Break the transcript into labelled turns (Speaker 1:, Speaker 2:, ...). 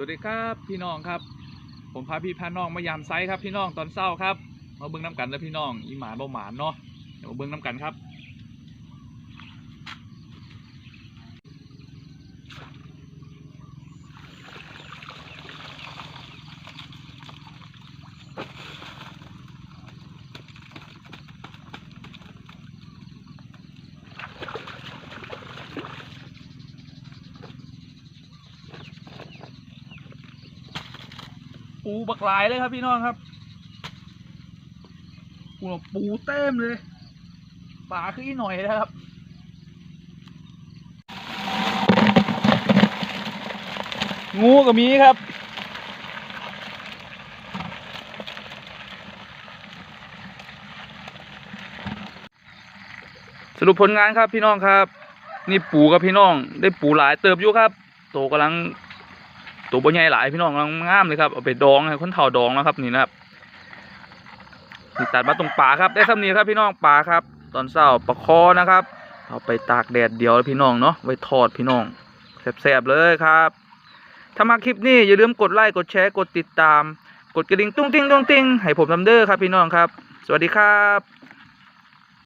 Speaker 1: สวัสดีครับพี่น้องครับ ผมพาพี่พาน้องมายามไซครับพี่น้องตอนเศร้าครับมาเบิ้งน้ำกันแล้วพี่น้องอีหมาบ่หมานเนาะเดี๋ยวมาเบิ้งน้ำกันครับ ปูบักหลายเลยครับพี่น้องครับปูปูเต็มเลยปลาขึ้นหน่อยนะครับงูก็มีครับ สรุปผลงานครับพี่น้องครับ นี่ปูกับพี่น้อง ได้ปูหลายเติบอยู่ครับ โตกำลัง ตัวบ่ใหญ่หลายพี่น้องกำลังงามเลยครับเอาไปดองคนเฒ่าดองนะครับนี่นะครับนี่ตัดมาตรงป่าครับ ได้สำนีครับพี่น้องป่าครับ ตอนเช้าปลาคอนะครับ เอาไปตากแดดเดียวพี่น้องเนาะไว้ทอดพี่น้องแซ่บๆเลยครับ ถ้ามาคลิปนี้อย่าลืมกดไลค์กดแชร์กดติดตาม กดกระดิ่งตุ้งติ้งตุ้งติ้งให้ผมทำเด้อครับพี่น้องครับ สวัสดีครับ